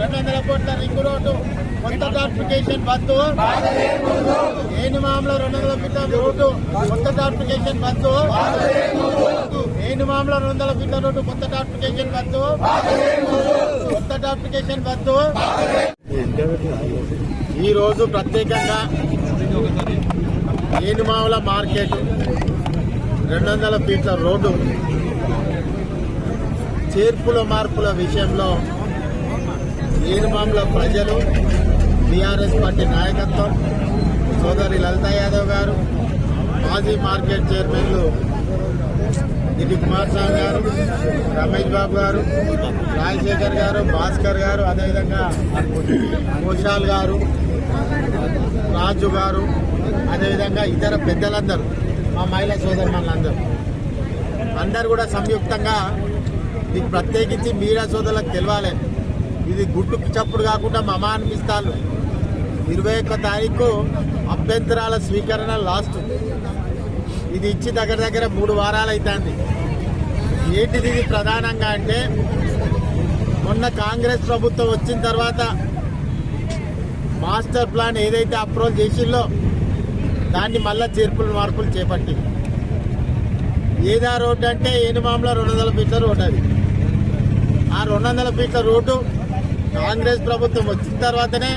రెండు వందల కోట్ల రింగ్ రోడ్డు కొత్త ట్రాన్స్పోర్టేషన్ బస్సు. ఏనుమామలో రెండు వందల ఫీట్ల రోడ్డు కొత్త ట్రాన్స్పోర్టేషన్ బస్సు. ఏనుమామలో రెండు వందల ఫీట్ల రోడ్డు కొత్త ట్రాన్స్పోర్టేషన్ బస్సు. కొత్త ట్రాన్స్పోర్టేషన్ బస్సు. ఈ రోజు ప్రత్యేకంగా ఏనుమావుల మార్కెట్ రెండు వందల ఫీట్ల రోడ్డు. చేర్పుల మార్పుల విషయంలో ఏనుమాముల ప్రజలు టీఆర్ఎస్ పార్టీ నాయకత్వం సోదరి లలితా యాదవ్ గారు మాజీ మార్కెట్ చైర్మన్లు దిలీప్ కుమార్ స్వామి గారు రమేష్ బాబు గారు రాజశేఖర్ గారు భాస్కర్ గారు అదేవిధంగా ఘోషాల్ గారు రాజు గారు అదేవిధంగా ఇతర పెద్దలందరూ మా మహిళా సోదరులందరూ అందరు కూడా సంయుక్తంగా మీకు ప్రత్యేకించి మీడియా సోదరులకు తెలవాలి. ఇది గుట్టుకు చప్పుడు కాకుండా మమ అనిపిస్తాను ఇరవై ఒక్క తారీఖు అభ్యంతరాల స్వీకరణ లాస్ట్. ఇది ఇచ్చి దగ్గర దగ్గర మూడు వారాలు అవుతుంది ఏంటిది ఇది ప్రధానంగా అంటే మొన్న కాంగ్రెస్ ప్రభుత్వం వచ్చిన తర్వాత మాస్టర్ ప్లాన్ ఏదైతే అప్రూవల్ చేసిందో దాన్ని మళ్ళా చేర్పులు మార్పులు చేపట్టి ఏదా రోడ్డు అంటే ఏనుమామలో రెండు వందల ఫీట్ల రోడ్డు అది. ఆ రెండు వందల ఫీట్ల రోడ్డు కాంగ్రెస్ ప్రభుత్వం వచ్చిన తర్వాతనే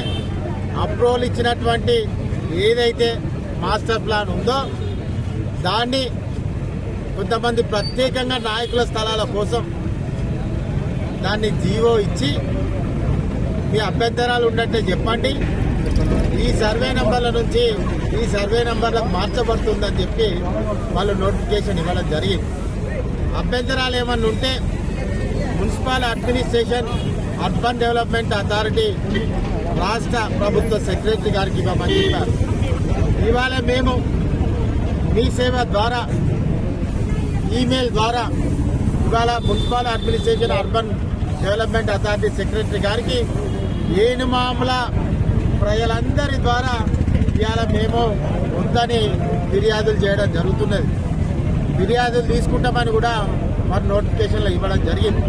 అప్రూవల్ ఇచ్చినటువంటి ఏదైతే మాస్టర్ ప్లాన్ ఉందో దాన్ని కొంతమంది ప్రత్యేకంగా నాయకుల స్థలాల కోసం దాన్ని జీవో ఇచ్చి మీ అభ్యంతరాలు ఉన్నట్టే చెప్పండి. ఈ సర్వే నెంబర్ల నుంచి ఈ సర్వే నంబర్లకు మార్చబడుతుందని చెప్పి వాళ్ళు నోటిఫికేషన్ ఇవ్వడం జరిగింది. అభ్యంతరాలు ఏమన్నా ఉంటే municipal administration urban development authority రాష్ట్ర ప్రభుత్వ సెక్రటరీ గారికి పంపించారు ఇవాళ మేము మీ సేవ ద్వారా ఈమెయిల్ ద్వారా ఇవాళ municipal administration urban development authority secretary గారికి ఏనుమాముల ప్రజలందరి ద్వారా ఇవాళ మేము ఉందని ఫిర్యాదులు చేయడం జరుగుతున్నది. ఫిర్యాదులు తీసుకుంటామని కూడా మరి నోటిఫికేషన్లు ఇవ్వడం జరిగింది.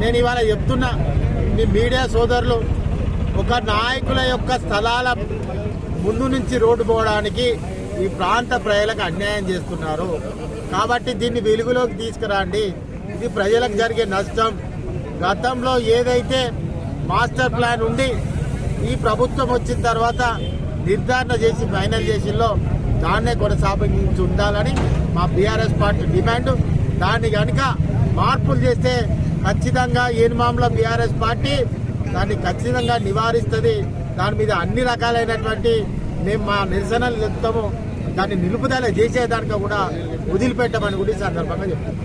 నేను ఇవాళ చెప్తున్నా మీ మీడియా సోదరులు ఒక నాయకుల యొక్క స్థలాల ముందు నుంచి రోడ్డు పోవడానికి ఈ ప్రాంత ప్రజలకు అన్యాయం చేస్తున్నారు. కాబట్టి దీన్ని వెలుగులోకి తీసుకురండి. ఇది ప్రజలకు జరిగే నష్టం. గతంలో ఏదైతే మాస్టర్ ప్లాన్ ఉండి ఈ ప్రభుత్వం వచ్చిన తర్వాత నిర్ధారణ చేసి ఫైనల్ చేసిలో దాన్నే కొనసాగించి ఉండాలని మా బీఆర్ఎస్ పార్టీ డిమాండ్. దాన్ని కనుక మార్పులు చేస్తే ఖచ్చితంగా ఏనుమామల బీఆర్ఎస్ పార్టీ దాన్ని ఖచ్చితంగా నివారిస్తుంది. దాని మీద అన్ని రకాలైనటువంటి మేము మా నిరసనలు చెప్తాము. దాన్ని నిలుపుదల చేసేదానికి కూడా వదిలిపెట్టమని కూడా ఈ సందర్భంగా చెప్తాము